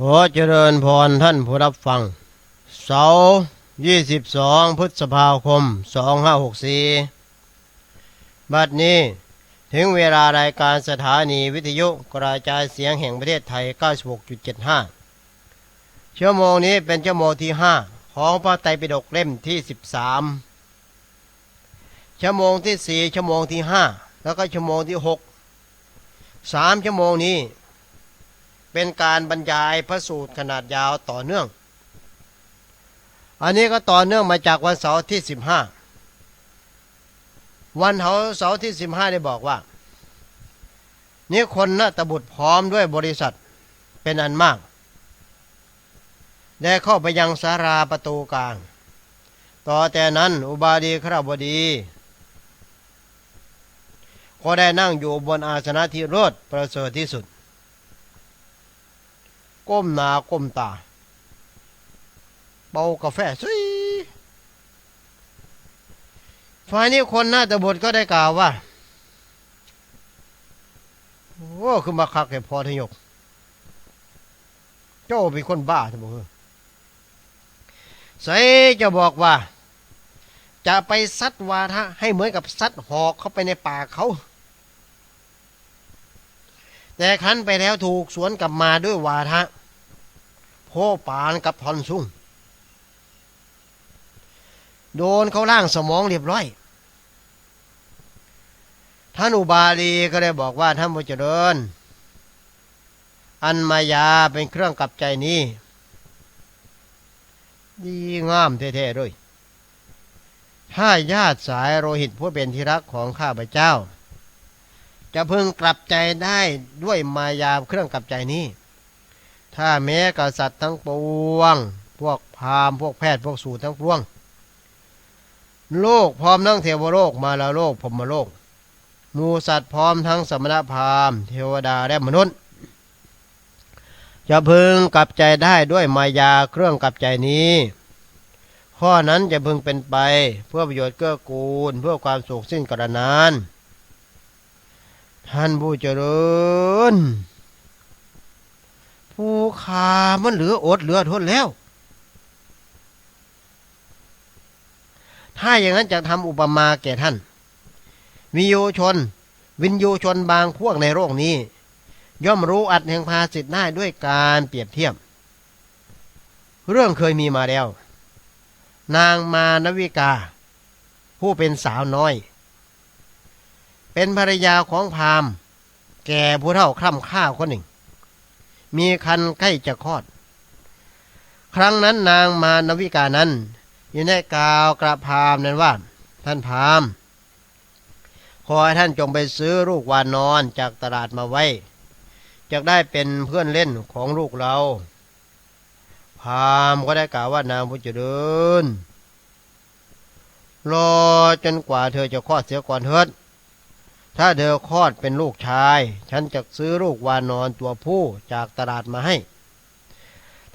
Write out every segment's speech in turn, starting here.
ขอเจริญพรท่านผู้รับฟัง เสาร์22พฤษภาคม2564บัดนี้ถึงเวลารายการสถานีวิทยุกระจายเสียงแห่งประเทศไทย 96.75 ชั่วโมงนี้เป็นชั่วโมงที่ 5 ของพระไตรปิฎกเล่มที่ 13 ชั่วโมงที่ 4 ชั่วโมงที่ 5 แล้วก็ชั่วโมงที่ 6 3 ชั่วโมงนี้ เป็นการบรรยายพระสูตรขนาดยาวต่อเนื่อง อันนี้ก็ต่อเนื่องมาจากวันเสาร์ที่สิบห้าวันเสาร์ที่สิบห้าได้บอกว่า นี่คนนะตบุตรพร้อมด้วยบริษัทเป็นอันมาก ได้เข้าไปยังสาราประตูกลาง ต่อแต่นั้นอุบาดีคราบดีก็ได้นั่งอยู่บนอาสนะที่รดประเสริฐที่สุด ก้มหน้าก้มตา เป่ากาแฟซุยฝ่ายนี้คนหน้าตะบดก็ได้กล่าวว่า โอ้คือมาคักแห่พอทยก เจ้าเป็นคนบ้าทั้งหมดใส่จะบอกว่า จะไปซัดวาทะให้เหมือนกับซัดหอกเข้าไปในปากเขา แต่คันไปแล้วถูกสวนกลับมาด้วยวาทะโพปานกับทอนซุ่งโดนเขาล่างสมองเรียบร้อย ท่านอุบาลีก็ได้บอกว่าท่านผู้เจริญ อันมายาเป็นเครื่องกลับใจนี้ ดีงามแท้ๆด้วย ถ้าญาติสายโรหิตผู้เป็นที่รักของข้าพเจ้า จะพึงกลับใจได้ด้วยมายาเครื่องกลับใจนี้ ถ้าแม้กษัตริย์ทั้งปวง พวกพราหมณ์พวกแพทย์พวกสูตรทั้งปวง โลกพร้อมทั้งเทวโลกมาลาโลกพรมโลกหมูสัตว์พร้อมทั้งสมณพราหมณ์เทวดาและมนุษย์จะพึงกลับใจได้ด้วยมายาเครื่องกลับใจนี้ ข้อนั้นจะพึงเป็นไปเพื่อประโยชน์เกื้อกูลเพื่อความสุขสิ้นกระนาน ท่านผู้เจริญ ผู้ขามันเหลืออดเหลือทนแล้ว ถ้าอย่างนั้นจะทำอุปมาแก่ท่าน วิโยชน วินโยชนบางพวกในโลกนี้ ย่อมรู้อัดแห่งภาสิทธิ์ได้ด้วยการเปรียบเทียบ เรื่องเคยมีมาแล้ว นางมานวิกา ผู้เป็นสาวน้อย เป็นภรรยาของพามแก่ผู้เฒ่าคร่ำข้าวคนหนึ่ง มีคันใกล้จะคลอด ครั้งนั้นนางมานวิกานั้นยังได้กล่าวกระพามนั้นว่า ท่านพามขอให้ท่านจงไปซื้อลูกวานนอนจากตลาดมาไว้จะได้เป็นเพื่อนเล่นของลูกเรา พามก็ได้กล่าวว่านางผู้เจริญรอจนกว่าเธอจะคลอดเสียก่อนเถิด ถ้าเธอคลอดเป็นลูกชาย ฉันจะซื้อลูกวานอนตัวผู้จากตลาดมาให้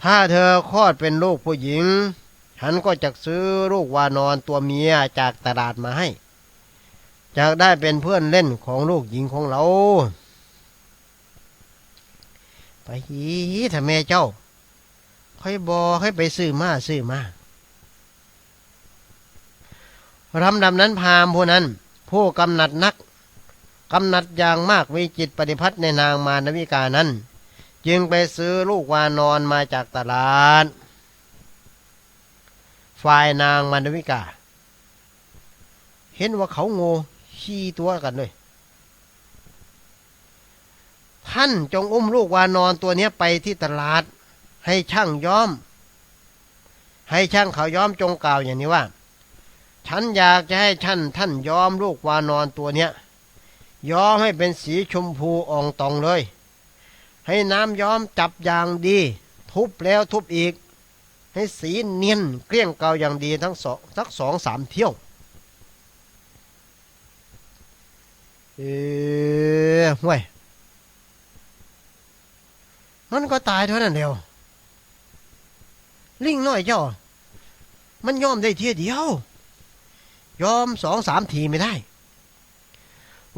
ถ้าเธอคลอดเป็นลูกผู้หญิง ฉันก็จะซื้อลูกวานอนตัวเมียจากตลาดมาให้จะได้เป็นเพื่อนเล่นของลูกหญิงของเรา ไปหีถ้าแม่เจ้า ค่อยบอให้ไปซื้อมาซื้อมารำดำนั้นพามผู้นั้น ผู้กำหนัดนัก กำหนัดอย่างมากมีจิตปฏิพัทธ์ในนางมารวิกานั้น จึงไปซื้อลูกวานอนมาจากตลาด ฝ่ายนางมารวิกา เห็นว่าเขาโง่ขี้ตัวกันเลยท่านจงอุ้มลูกวานอนตัวนี้ไปที่ตลาด ให้ช่างย้อม ให้ช่างเขาย้อมจงกล่าวอย่างนี้ว่า ฉันอยากจะให้ท่านท่านย้อมลูกวานอนตัวเนี้ย ย้อมให้เป็นสีชมพูอ่องตองเลย ให้น้ำย้อมจับอย่างดี ทุบแล้วทุบอีก ให้สีเนียนเกลี้ยงเกาอย่างดีทั้งสองสักสองสามเที่ยวเออห่วยมันก็ตายเท่านั้นเดียว ลิงน้อยเจ้า มันยอมได้เทียเดียว ยอมสองสามทีไม่ได้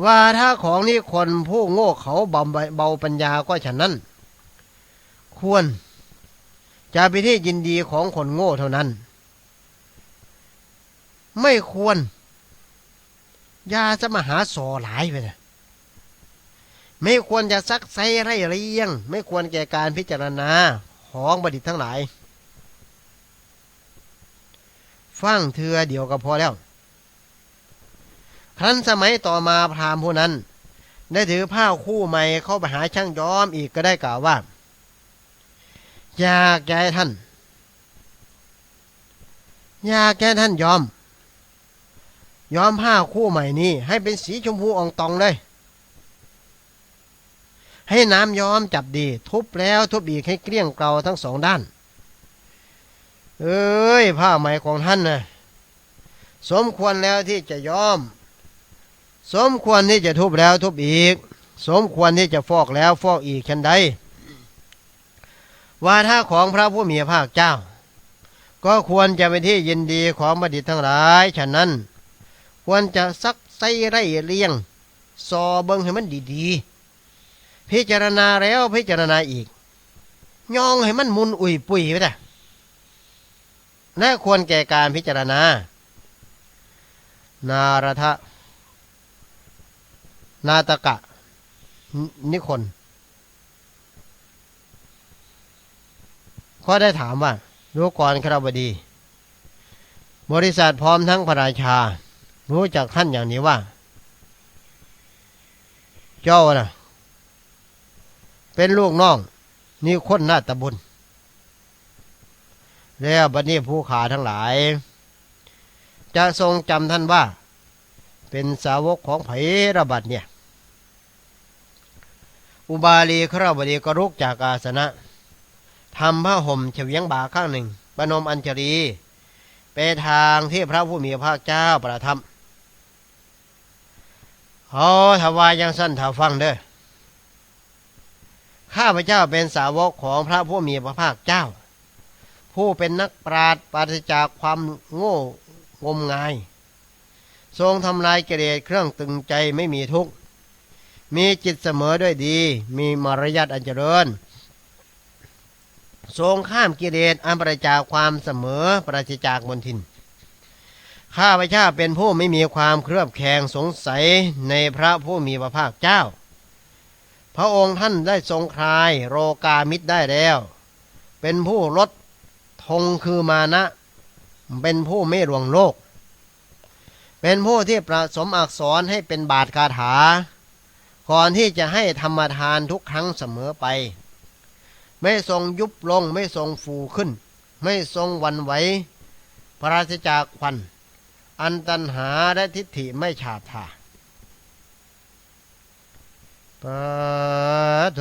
ว่าถ้าของนี้คนผู้โง่เขาเบาเบาปัญญาก็ฉะนั้น ควรจะเป็นที่ยินดีของคนโง่เท่านั้น ไม่ควรยาจะมาหาสอหลายไปนะไม่ควรจะซักไซไรเรียง ไม่ควรแก่การพิจารณาของบัณฑิตทั้งหลาย ฟังเถือเดียวก็พอแล้ว ครั้นสมัยต่อมาพราหมณ์ผู้นั้น ได้ถือผ้าคู่ใหม่เข้าไปหาช่างย้อมอีกก็ได้กล่าวว่า อยากแก่ท่าน อยากแก่ท่านยอม ยอมผ้าคู่ใหม่นี้ให้เป็นสีชมพูอ่องตองเลย ให้น้ำย้อมจับดี ทุบแล้วทุบอีกให้เกลี้ยงเกลาทั้งสองด้าน เอ้ยผ้าใหม่ของท่านนะสมควรแล้วที่จะย้อม สมควรที่จะทุบแล้วทุบอีก สมควรที่จะฟอกแล้วฟอกอีกชันใดว่าถ้าของพระผู้มีพระเจ้า ก็ควรจะเป็นที่ยินดีของบัณฑิตทั้งหลายฉะนั้น ควรจะซักไซไร่เลี้ยงซอเบิงให้มันดีๆ พิจารณาแล้วพิจารณาอีกย่องให้มันมุนอุ่ยปุยไปแต่และควรแก่การพิจารณา นารทะ นาตกะ นิคนก็ได้ถามว่ารู้ก่อนครบดี บริษัทพร้อมทั้งพระราชา รู้จักท่านอย่างนี้ว่า เจ้านะเป็นลูกน้อง นี่คนหน้าตะบุญ แล้วบัดนี้ผู้ขาทั้งหลาย จะทรงจำท่านว่า เป็นสาวกของไผ่ระบัดเนี่ย อุบาลีครบดีก็รุกจากอาสนะทำผ้าห่มเฉวียงบ่าข้างหนึ่งประนมอัญชลีไปทางที่พระผู้มีพระเจ้าประทับขาถวายยังสั้นถาฟังเด้อข้าพเจ้าเป็นสาวกของพระผู้มีพระภาคเจ้า ผู้เป็นนักปราชญ์ปราศจากความโง่งมงาย ทรงทำลายกิเลสเครื่องตึงใจไม่มีทุกข์ มีจิตเสมอด้วยดี มีมารยาทอันเจริญ ทรงข้ามกิเลสอันประจากความเสมอปราศจากมนทิน ข้าพเจ้าเป็นผู้ไม่มีความเครือบแคลงสงสัยในพระผู้มีพระภาคเจ้า พระองค์ท่านได้ทรงคลายโรกามิตรได้แล้ว เป็นผู้ลดธงคือมานะ เป็นผู้ไม่หลวงโลก เป็นผู้ที่ประสมอักษรให้เป็นบาทคาถา ก่อนที่จะให้ธรรมทานทุกครั้งเสมอไป ไม่ทรงยุบลงไม่ทรงฟูขึ้น ไม่ทรงวันไหวปราศจากควัน อันตันหาและทิฏฐิไม่ฉาบทาปะโถ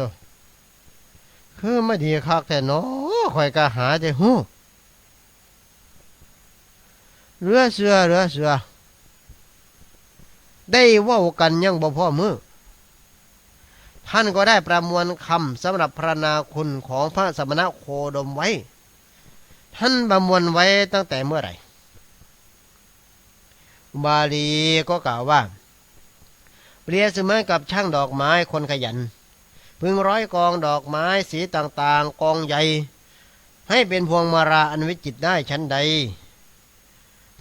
คือไม่ดีคักแต่นาะข่อยก็หาแต่หูเรือเสือเรือเสือ ได้ว่ากันยังบ่พ่อมือ ท่านก็ได้ประมวลคำสำหรับพระนาคุณของพระสมณโคดมไว้ ท่านประมวลไว้ตั้งแต่เมื่อไหร่ บาลีก็กล่าวว่าเปรียบเสมือนกับช่างดอกไม้คนขยัน พึงร้อยกองดอกไม้สีต่างๆ กองใหญ่ ให้เป็นพวงมาราอันวิจิตได้ชั้นใด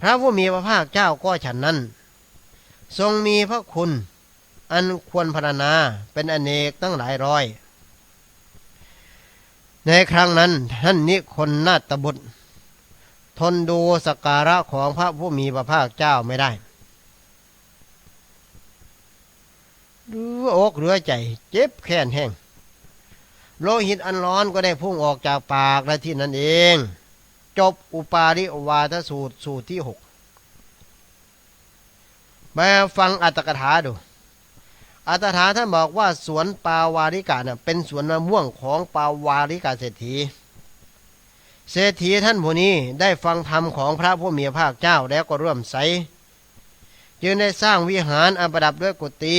พระผู้มีพระภาคเจ้าก็ฉันนั้น ทรงมีพระคุณ อันควรพรรณนาเป็นอเนกตั้งหลายร้อย ในครั้งนั้นท่านนิคนนาตบุตร ทนดูสการะของพระผู้มีพระภาคเจ้าไม่ได้ดูอกเรือใจ เจ็บแค้นแห้งโลหิตอันร้อนก็ได้พุ่งออกจากปากและที่นั่นเอง จบอุปาริวาทสูตรสูตรที่หกมาฟังอัตถกถาดู อัตถาท่านบอกว่าสวนปาวาริกาเน่ะเป็นสวนมะม่วงของปาวาริกาเศรษฐี เศรษฐีท่านผู้นี้ได้ฟังธรรมของพระผู้มีพระภาคเจ้าแล้วก็ร่วมใสจึงได้สร้างวิหารอันประดับด้วยกุฏิ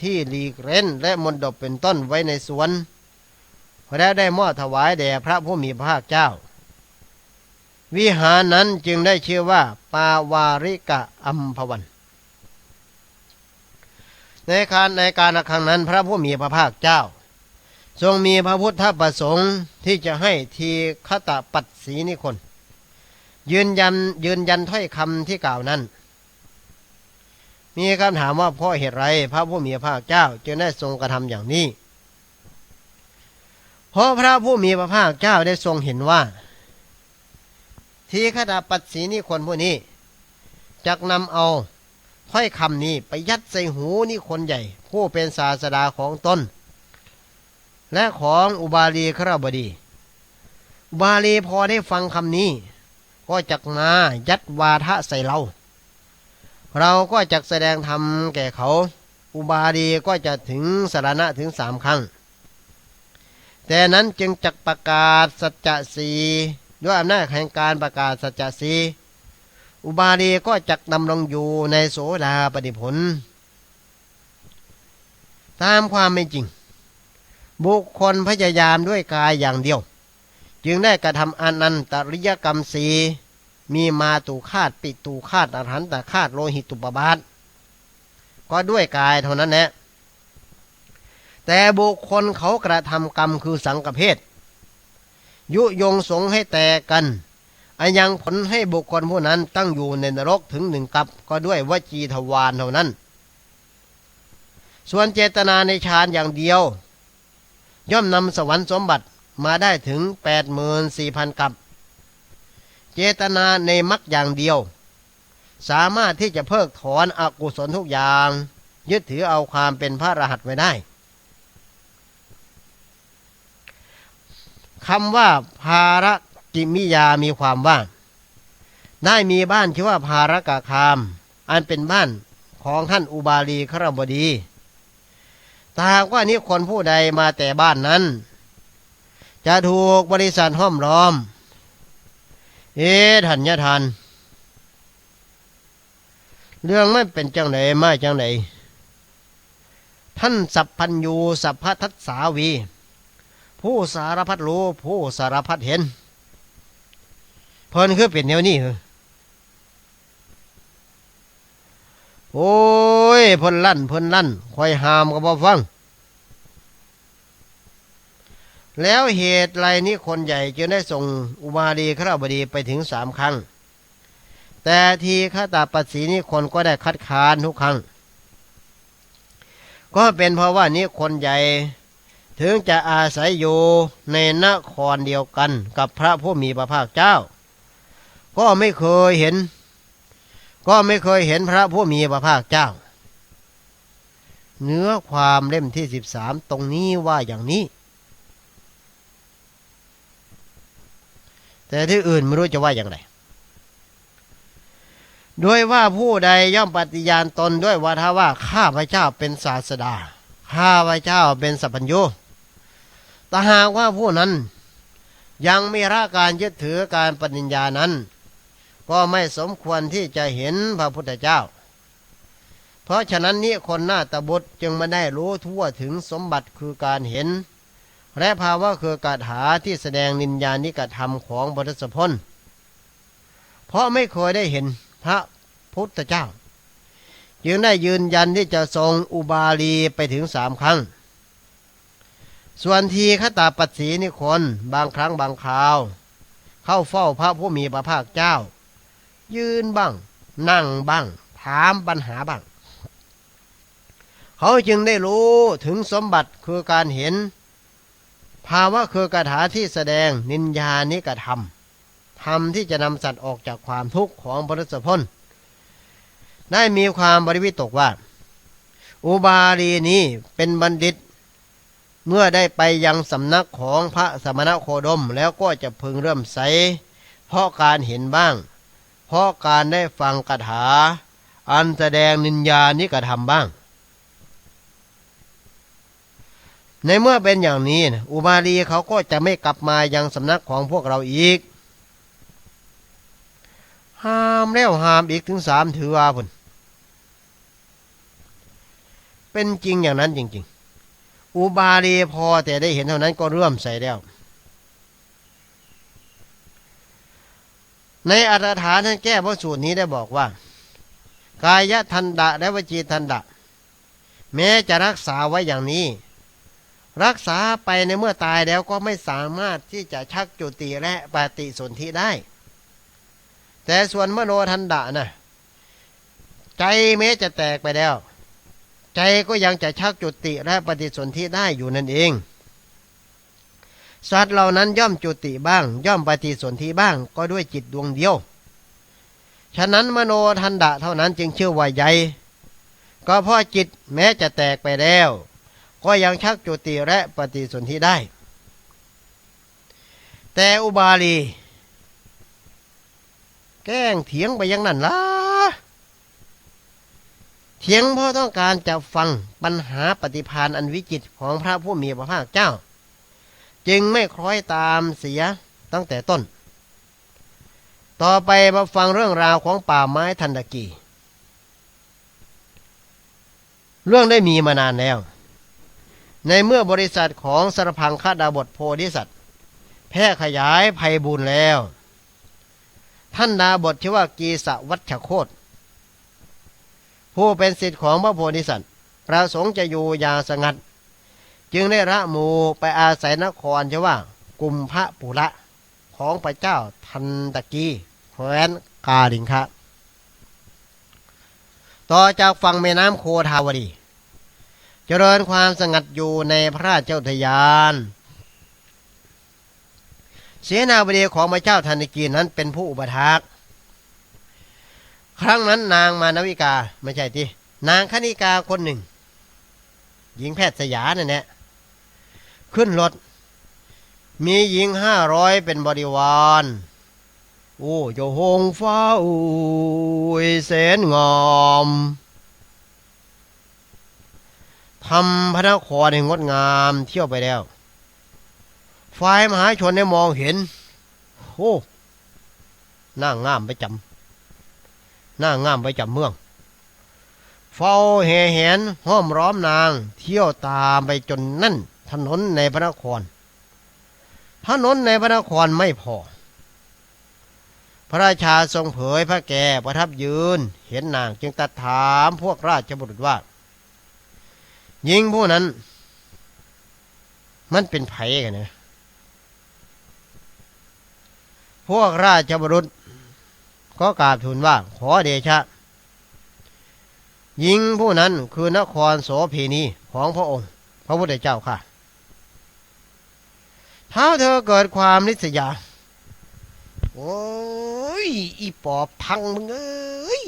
ที่ลีกเร้นและมนดบเป็นต้นไว้ในสวนแล้วได้มอบถวายแด่พระผู้มีพระภาคเจ้า วิหารนั้นจึงได้ชื่อว่า ปาวาริกะอัมพวัน ในการในการครั้งนั้นพระผู้มีพระภาคเจ้า ทรงมีพระพุทธประสงค์ที่จะให้ทีฆตปัตสีนิคน ยืนยันยืนยันถ้อยคำที่กล่าวนั้น มีคำถามว่าเพราะเหตุไรพระผู้มีพระภาคเจ้า จึงได้ทรงกระทำอย่างนี้ เพราะพระผู้มีพระภาคเจ้าได้ทรงเห็นว่า ทีฆตปัตสีนิคนผู้นี้จักนำเอา ถ้อยคำนี้ไปยัดใส่หูนิคนใหญ่ ผู้เป็นศาสดาของตนและของอุบาลีครบดี อุบาลีพอได้ฟังคำนี้ ก็จักมายัดวาทะใส่เรา เราก็จักแสดงธรรมแก่เขา อุบาลีก็จะถึงสารณะถึงสามครั้ง แต่นั้นจึงจักประกาศสัจจะสีด้วยอำนาจแห่งการประกาศสัจจะสี อุบาลีก็จักดำรงอยู่ในโสดาปฏิผล ตามความไม่จริง บุคคลพยายามด้วยกายอย่างเดียว จึงได้กระทำอนันตริยกรรมสีมีมาตูคาดปิตูคาดอรหันตคาดโลหิตตุปบาท ก็ด้วยกายเท่านั้นแหละแต่บุคคลเขากระทำกรรมคือสังกเพศยุยงสงให้แตกกัน อันยังผลให้บุคคลผู้นั้นตั้งอยู่ในนรกถึงหนึ่งกับก็ด้วยวจีทวารเท่านั้น ส่วนเจตนาในฌานอย่างเดียว ย่อมนำสวรรค์สมบัติมาได้ถึงแปดหมื่นสี่พันกับ เจตนาในมรรคอย่างเดียว สามารถที่จะเพิกถอนอกุศลทุกอย่าง ยึดถือเอาความเป็นพระรหัสไว้ได้คำว่าภาริมิยามีความว่า ได้มีบ้านชื่อว่าภารกะคาม อันเป็นบ้านของท่านอุบาลีครบดีถ้าหากว่านี้คนผู้ใดมาแต่บ้านนั้น จะถูกบริษัทห้อมล้อม เอ๊ทันยทัน เรื่องไม่เป็นจังไหนไม่จังไหน ท่านสัพพัญยูสัพพทัสสาวี ผู้สารพัดรู้ ผู้สารพัดเห็น เพิ่นคือเป็นแนวนี้เหรอโอ้ยเพิ่นลั่นเพิ่นลั่นคอยหามก็บ่ฟัง แล้วเหตุไรนี้คนใหญ่จึงได้ส่งอุบาลีข้าบดีไปถึงสามครั้ง แต่ทีข้าตาปัสสีนี้คนก็ได้คัดค้านทุกครั้ง ก็เป็นเพราะว่านี้คนใหญ่ถึงจะอาศัยอยู่ในนครเดียวกันกับพระผู้มีพระภาคเจ้า ก็ไม่เคยเห็น ก็ไม่เคยเห็นพระผู้มีพระภาคเจ้า เนื้อความเล่มที่สิบสามตรงนี้ว่าอย่างนี้ แต่ที่อื่นไม่รู้จะว่าอย่างไรด้วยว่าผู้ใดย่อมปฏิญาณตนด้วยวาทาว่าข้าพระเจ้าเป็นศาสดา ข้าพระเจ้าเป็นสัพพัญญูแต่หากว่าผู้นั้นยังไมีราการยึดถือการปฏิญญานั้น ก็ไม่สมควรที่จะเห็นพระพุทธเจ้า เพราะฉะนั้นนี้คนหน้าตบุตรจึงไม่ได้รู้ทั่วถึงสมบัติคือการเห็น และภาวะคือกาถาที่แสดงนินญานิกธรรมของบรสพลเพราะไม่เคยได้เห็นพระพุทธเจ้า จึงได้ยืนยันที่จะทรงอุบาลีไปถึงสามครั้ง ส่วนทีขตาปัสสีนิคนบางครั้งบางคราว เข้าเฝ้าพระผู้มีพระภาคเจ้า ยืนบ้าง นั่งบ้าง ถามปัญหาบ้าง เขาจึงได้รู้ถึงสมบัติคือการเห็น ภาวะคือกระถาที่แสดงนินญานิกระทำทำที่จะนำสัตว์ออกจากความทุกข์ของพระสพลได้มีความบริวิตกว่า อุบาลีนี้เป็นบัณฑิต เมื่อได้ไปยังสำนักของพระสมณโคดมแล้วก็จะพึงเริ่มใส เพราะการเห็นบ้าง เพราะการได้ฟังคาถา อันแสดงนินญานิกระทำบ้าง ในเมื่อเป็นอย่างนี้ อุบาลีเขาก็จะไม่กลับมายังสำนักของพวกเราอีก ห้ามแล้วห้ามอีกถึงสามถือว่าพุ่นเป็นจริงอย่างนั้นจริง ๆ อุบาลีพอแต่ได้เห็นเท่านั้นก็เริ่มใส่แล้ว ในอัตถาท่านแก้พระสูตรนี้ได้บอกว่า กายทันดะและวจีทันดะ แม้จะรักษาไว้อย่างนี้ รักษาไปในเมื่อตายแล้วก็ไม่สามารถที่จะชักจุติและปฏิสนธิได้ แต่ส่วนมโนทันดะนะใจแม้จะแตกไปแล้ว ใจก็ยังจะชักจุติและปฏิสนธิได้อยู่นั่นเอง สัตว์เหล่านั้นย่อมจุติบ้าง ย่อมปฏิสนธิบ้างก็ด้วยจิตดวงเดียว ฉะนั้นมโนทันดะเท่านั้นจึงชื่อว่าใหญ่ก็เพราะจิตแม้จะแตกไปแล้ว ก็ยังชักจุติและปฏิสนธิได้ แต่อุบาลี แกล้งเถียงไปยังนั้นล่ะเถียงเพราะต้องการจะฟังปัญหาปฏิพานอันวิจิตของพระผู้มีพระภาคเจ้า จึงไม่คล้อยตามเสียตั้งแต่ต้น ต่อไปมาฟังเรื่องราวของป่าไม้ทันตะกี เรื่องได้มีมานานแล้ว ในเมื่อบริษัทของสรพังคดาบทโพธิสัตว์ แพร่ขยายภัยบุญแล้ว ท่านดาบทชื่อว่ากีสวัชโคตผู้เป็นสิทธิ์ของพระโพธิสัตว์ประสงค์จะอยู่อย่างสงัด จึงได้ระหมูไปอาศัยนครชื่อว่า กุมพระปุระของพระเจ้าทันตะกีแคว้นกาลิงคะต่อจากฝั่งแม่น้ำโคทาวดี เจริญความสงัดอยู่ในพระราชอุทยาน เสนาบดีของพระเจ้าทันตะกีนั้นเป็นผู้อุปถากครั้งนั้นนางมานวิกาไม่ใช่ทีนางคณิกาคนหนึ่ง หญิงแพทย์สยานั่นแหละ ขึ้นรถ มีหญิงห้าร้อยเป็นบริวาร โอ้โยหงฟ้าอุ้ยแสนงามทำพระนครให้งดงามเที่ยวไปแล้วฝ่ายมหาชนได้มองเห็น โอ้หน้างามไปจำหน้างามไปจำเมือง เฝ้าแห่แหนห้อมร้อมนาง เที่ยวตามไปจนนั่น ถนนในพระนคร ถนนในพระนครไม่พอ พระราชาทรงเผยพระแก่ประทับยืน เห็นนางจึงตัดถามพวกราชบุตรว่าหญิงผู้นั้น มันเป็นไผ่กันนะพวกราชบุรุษก็กราบทูลว่า ขอเดชะหญิงผู้นั้นคือนครโสเพณีของพระองค์ พระพุทธเจ้าค่ะ เท้าเธอเกิดความนิสยา โอ้ย อีปอบทังมึงเอ้ย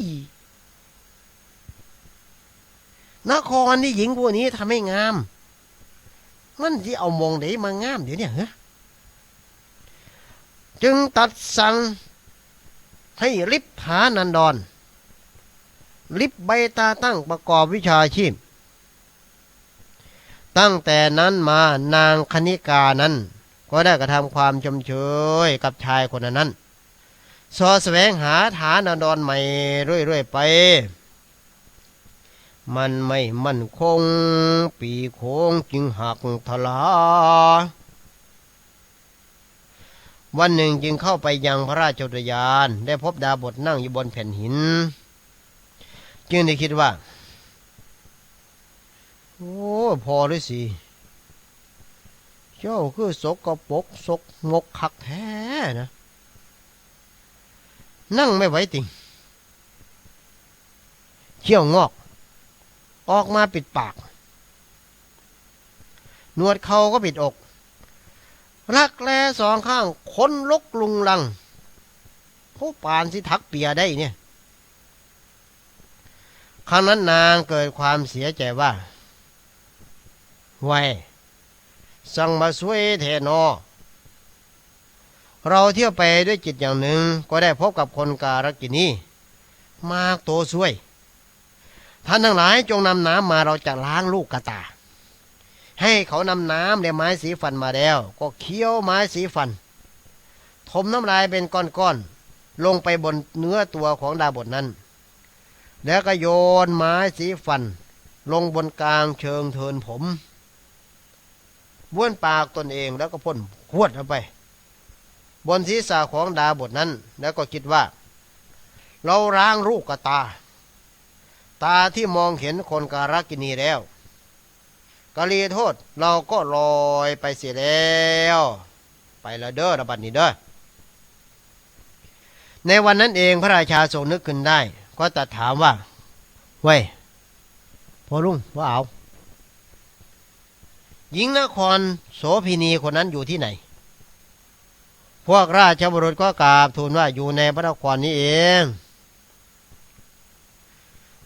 นครนี่หญิงพวกนี้ทำให้งาม มันที่เอามองไหนมางามเดี๋ยวนี่ยเหรอจึงตัดสั่งให้ลิบฐานันดรลิบใบตาตั้งประกอบวิชาชีพ ตั้งแต่นั้นมานางคณิกานั้น ก็ได้กระทำความชมเชยกับชายคนนั้นสอแสวงหาฐานันดรใหม่เรื่อยๆไป มันไม่มั่นคง ปีโค้งจึงหักทลาวันหนึ่งจึงเข้าไปยังพระราชอุทยาน ได้พบดาบทนั่งอยู่บนแผ่นหิน จึงได้คิดว่า โอ้ พอด้วยสิ เจ้าคือสกปกสกงกคักแท้นะ นั่งไม่ไหวติงเขี้ยวงอก ออกมาปิดปาก หนวดเขาก็ปิดอก รักแร้สองข้างค้นลกลุงลังผู้ปานสิทักเปียได้เนี่ยครั้งนั้นนางเกิดความเสียใจว่าไว้ สั่งมาช่วยเทนอ เราเที่ยวไปด้วยจิตอย่างหนึ่งก็ได้พบกับคนการกินีมากโตช่วย ท่านทั้งหลายจงนำน้ำมาเราจะล้างลูกกระตา ให้เขานำน้ำและไม้สีฟันมาแล้ว ก็เคี้ยวไม้สีฟันถมน้ำลายเป็นก้อนๆลงไปบนเนื้อตัวของดาบทนั้น แล้วก็โยนไม้สีฟัน ลงบนกลางเชิงเทินผม บ้วนปากตนเองแล้วก็พ่นขวดเข้าไป บนศีรษะของดาบทนั้น แล้วก็คิดว่า เราล้างรูกกตา ตาที่มองเห็นคนการกินีแล้วกะลีโทษเราก็ลอยไปเสียแล้ว ไปละเด้อระบัดนี้เด้อในวันนั้นเองพระราชาทรงนึกขึ้นได้ ก็ตัดถามว่าเว้ยพ่อลุงว่าเอา หญิงนครโสพินีคนนั้นอยู่ที่ไหน พวกราชบุรุษก็กราบทูลว่าอยู่ในพระนครนี้เอง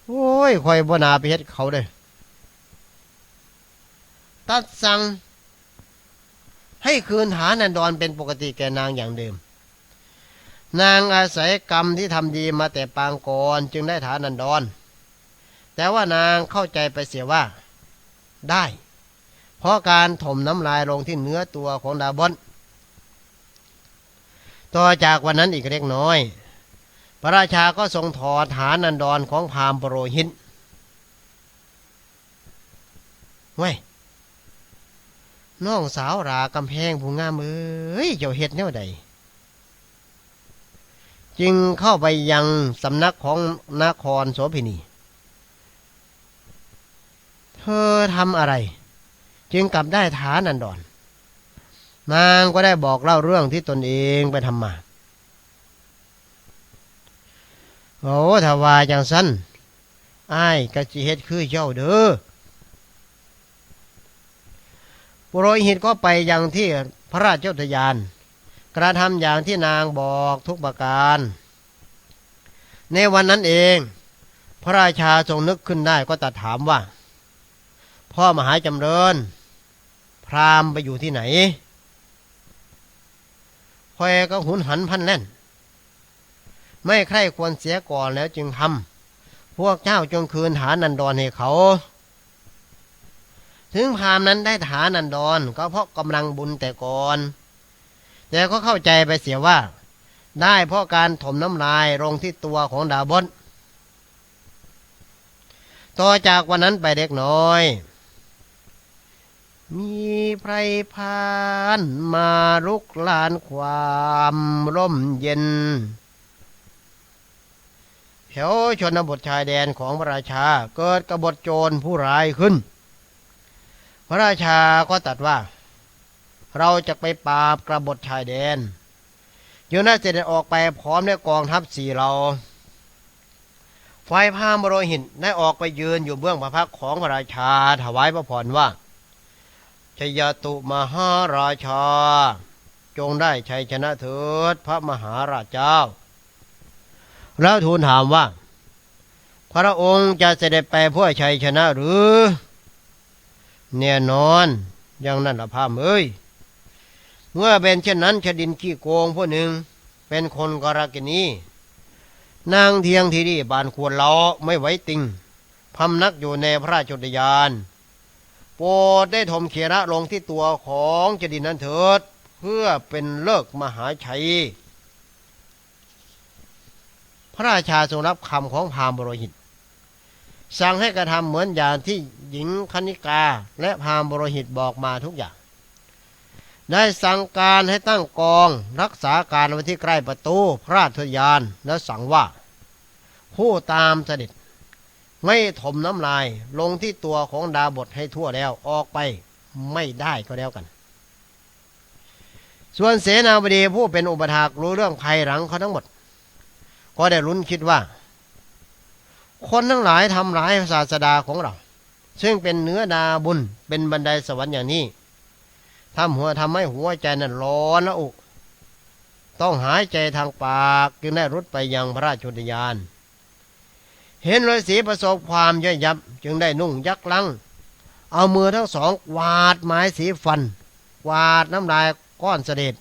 โอ้ยคอยบนาไปเฮ็ดเขาเลยตัดสั่งให้คืนฐานันดรเป็นปกติแก่นางอย่างเดิม นางอาศัยกรรมที่ทำดีมาแต่ปางก่อนจึงได้ฐานันดร แต่ว่านางเข้าใจไปเสียว่า ได้ เพราะการถมน้ำลายลงที่เนื้อตัวของดาบอนต่อจากวันนั้นอีกเล็กน้อย พระราชาก็ทรงถอดฐานันดรของพามณ์ปโรหิตเว้ยน้องสาวรากำแพงผู้งามเอ้ยเจ้าเฮ็ดแนวใด จึงเข้าไปยังสำนักของนครโสพินี เธอทำอะไร จึงกลับได้ฐานันดรนางก็ได้บอกเล่าเรื่องที่ตนเองไปทำมา โอ้ถ้าว่าจังสั้นอ้ายกะจิเฮ็ดคือเจ้าเด้อปุโรหิตก็ไปยังที่พระราชอุทยาน กระทำอย่างที่นางบอกทุกประการ ในวันนั้นเอง พระราชาทรงนึกขึ้นได้ก็ตรัดถามว่า พ่อมหาจำเริญ รามไปอยู่ที่ไหนพอยก็หุนหันพันแล่น ไม่ใคร่ควรเสียก่อนแล้วจึงทำพวกเจ้าจงคืนฐานันดรให้เขา ถึงพรามนั้นได้ฐานันดรก็เพราะกำลังบุญแต่ก่อน แต่ก็เข้าใจไปเสียว่า ได้เพราะการถมน้ำลายลงที่ตัวของดาบดต่อจากวันนั้นไปเด็กน้อย มีไพรพานมาลุกลานความร่มเย็นแถวชนบทชายแดนของพระราชาเกิดกบฏโจรผู้ร้ายขึ้น พระราชาก็ตัดว่า เราจะไปปราบกบฏชายแดนยูน่าจะได้ออกไปพร้อมด้วยกองทัพสี่เราฝ่ายพามโรหิตได้ออกไปยืนอยู่เบื้องพระพักของพระราชาถวายพระพรว่า ชยตุมหาราชา จงได้ชัยชนะเถิดพระมหาราชเจ้า แล้วทูลถามว่า พระองค์จะเสด็จไปเพื่อชัยชนะหรือ แน่นอนอย่างนั้นละพามเอ้ย เมื่อเป็นเช่นนั้นชดินขี้โกงผู้หนึ่ง เป็นคนกรกินีนางเทียงทีดีบานควรเราไม่ไหวติงพำนักอยู่ในพระราชอุทยาน โปรดได้ถมเขียระลงที่ตัวของเจดินนั้นเถิด เพื่อเป็นเลิกมหาชัย พระราชาทรงรับคำของพามบรหิต สั่งให้กระทำเหมือนอย่างที่หญิงคณิกาและพามบรหิตบอกมาทุกอย่าง ได้สั่งการให้ตั้งกองรักษาการไว้ที่ใกล้ประตูพระราชยานแล้วสั่งว่า ผู้ตามเสด็จ ไม่ถมน้ำลายลงที่ตัวของดาบทให้ทั่วแล้วออกไปไม่ได้ก็แล้วกัน ส่วนเสนาบดีผู้เป็นอุปถากรู้เรื่องภัยหลังเขาทั้งหมด ก็ได้ลุ้นคิดว่า คนทั้งหลายทำร้ายศาสดาของเรา ซึ่งเป็นเนื้อดาบุญเป็นบันไดสวรรค์อย่างนี้ทำหัวทำให้หัวใจนั้นร้อนละอุต้องหายใจทางปากจึงได้รุดไปยังพระราชอุทยาน เห็นฤาษีประสบความย่อยยับ จึงได้นุ่งยักลัง เอามือทั้งสองวาดไม้สีฟัน วาดน้ำลายก้อนเสด็จ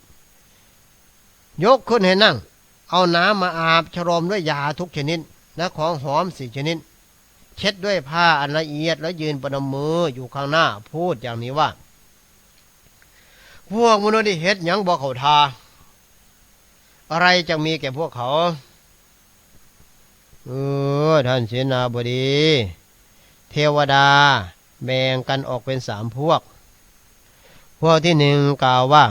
ยกขึ้นให้นั่ง เอาน้ำมาอาบชโรมด้วยยาทุกชนิด และของหอมสี่ชนิด เช็ดด้วยผ้าอันละเอียดแล้วยืนประนมมืออยู่ข้างหน้าพูดอย่างนี้ว่า พวกมนุษย์ที่เฮ็ดยังบอกเขาทาอะไรจะมีแก่พวกเขา เออท่านเสนาบดี เทวดาแบ่งกันออกเป็นสามพวก พวกที่หนึ่งกล่าวว่า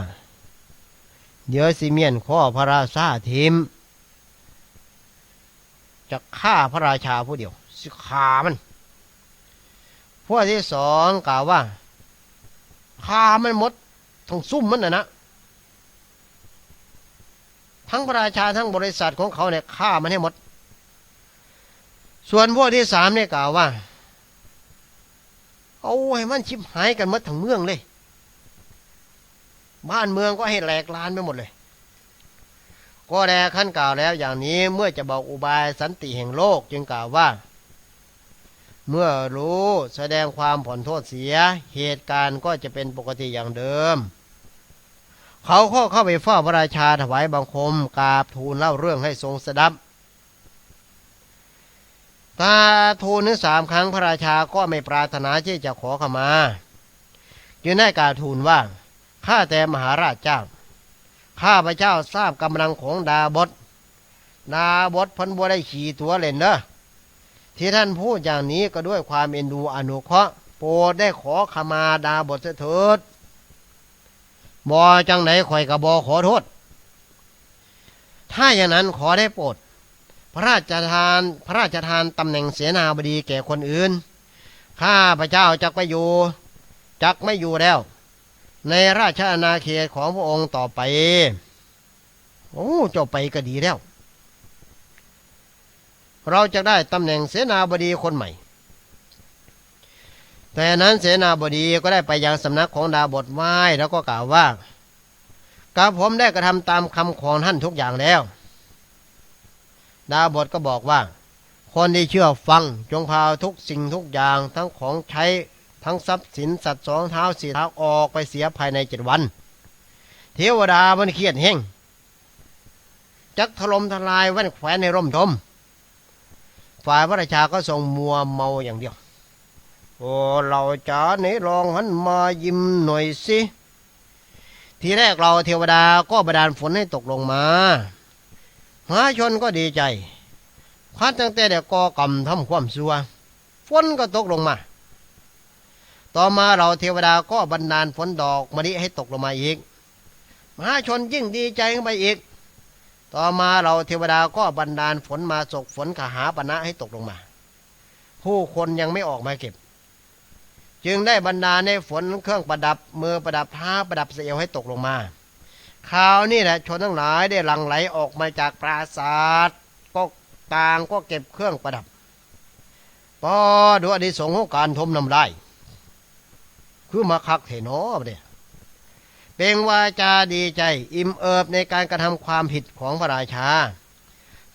เดี๋ยวสิเมียนข้อพระราชาทิม จะฆ่าพระราชาผู้เดียว สิขามัน พวกที่สองกล่าวว่าฆ่ามันหมดทั้งซุ่มมันนะนะทั้งพระราชาทั้งบริษัทของเขาเนี่ยฆ่ามันให้หมด ส่วนพวกที่สามเนี่ยกล่าวว่า เอาให้มันชิบหายกันหมดทั้งเมืองเลย บ้านเมืองก็ให้แหลกลานไปหมดเลย ก็แลขั้นกล่าวแล้วอย่างนี้เมื่อจะบอกอุบายสันติแห่งโลกจึงกล่าวว่า เมื่อรู้แสดงความผ่อนโทษเสีย เหตุการณ์ก็จะเป็นปกติอย่างเดิมเขาก็เข้าไปเฝ้าพระราชาถวายบังคมกราบทูลเล่าเรื่องให้ทรงสดับ ตาทูลถึงสามครั้งพระราชาก็ไม่ปรารถนาที่จะขอขมาจึงได้กราบทูลว่าข้าแต่มหาราชเจ้า ข้าพระเจ้าทราบกำลังของดาบทดาบทเพันบัวได้ขี่ตัวเล่นเนอะที่ท่านพูดอย่างนี้ก็ด้วยความเอ็นดูอนุเคราะห์โปรดได้ขอขมาดาบทเสียเถิดบอจังไหนข่อยกับบอขอโทษ ถ้าอย่างนั้นขอได้โปรด พระราชทานพระราชทานตำแหน่งเสนาบดีแก่คนอื่น ข้าพระเจ้าจักไปอยู่ จักไม่อยู่แล้ว ในราชอาณาเขตของพระองค์ต่อไป โอ้เจ้าไปก็ดีแล้ว เราจะได้ตำแหน่งเสนาบดีคนใหม่ แต่นั้นเสนาบดีก็ได้ไปยังสำนักของดาบทไหว้แล้วก็กล่าวว่ากับผมได้กระทำตามคำของท่านทุกอย่างแล้ว ดาบทก็บอกว่า คนที่เชื่อฟังจงพาทุกสิ่งทุกอย่างทั้งของใช้ทั้งทรัพย์สินสัตว์สองเท้าสี่เท้าออกไปเสียภายในเจ็ดวัน เทวดามันเครียดแห้งจักถล่มทลายแว่นแขวนในร่มทม ฝ่ายพระราชาก็ทรงมัวเมาอย่างเดียว โอ้เราจ๋าไหนลองหันมายิ้มหน่อยสิ ทีแรกเราเทวดาก็บดาลฝนให้ตกลงมา หาชนก็ดีใจพัดตั้งแต่เด็กกอกรรมทำความซัวฝนก็ตกลงมา ต่อมาเราเทวดาก็บันดาลฝนดอกมะลิให้ตกลงมาอีก มหาชนยิ่งดีใจขึ้นไปอีก ต่อมาเราเทวดาก็บันดาลฝนมาสกฝนขหาปณะให้ตกลงมา ผู้คนยังไม่ออกมาเก็บ จึงได้บรรดาในฝนเครื่องประดับมือประดับเท้าประดับเสียวให้ตกลงมา คราวนี้แหละชนทั้งหลายได้หลั่งไหลออกมาจากปราศาสตร์ก็ต่างก็เก็บเครื่องประดับพอดูอดีสงของการทมน้ำลายคือมาคักเถนอเนี่ยเป็นวาจาดีใจอิ่มเอิบในการกระทำความผิดของพระราชา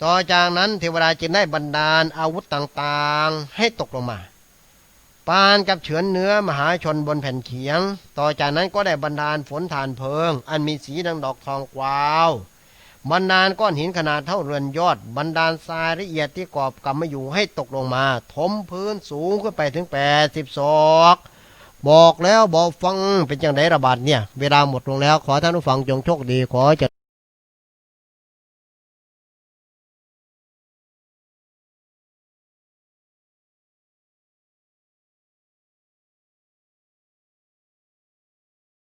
ต่อจากนั้นเทวดาจึงได้บันดาลอาวุธต่างๆ ให้ตกลงมา ปานกับเฉือนเนื้อมหาชนบนแผ่นเขียง ต่อจากนั้นก็ได้บันดาลฝนฐานเพลิง อันมีสีดังดอกทองกวาวบันดาลก้อนหินขนาดเท่าเรือนยอดบันดาลทรายละเอียดที่กอบกำมาอยู่ให้ตกลงมา ถมพื้นสูงขึ้นไปถึงแปดสิบศอกบอกแล้วบอกฟังเป็นจังไดระบาดเนี่ย เวลาหมดลงแล้วขอท่านผู้ฟังจงโชคดีขอจะ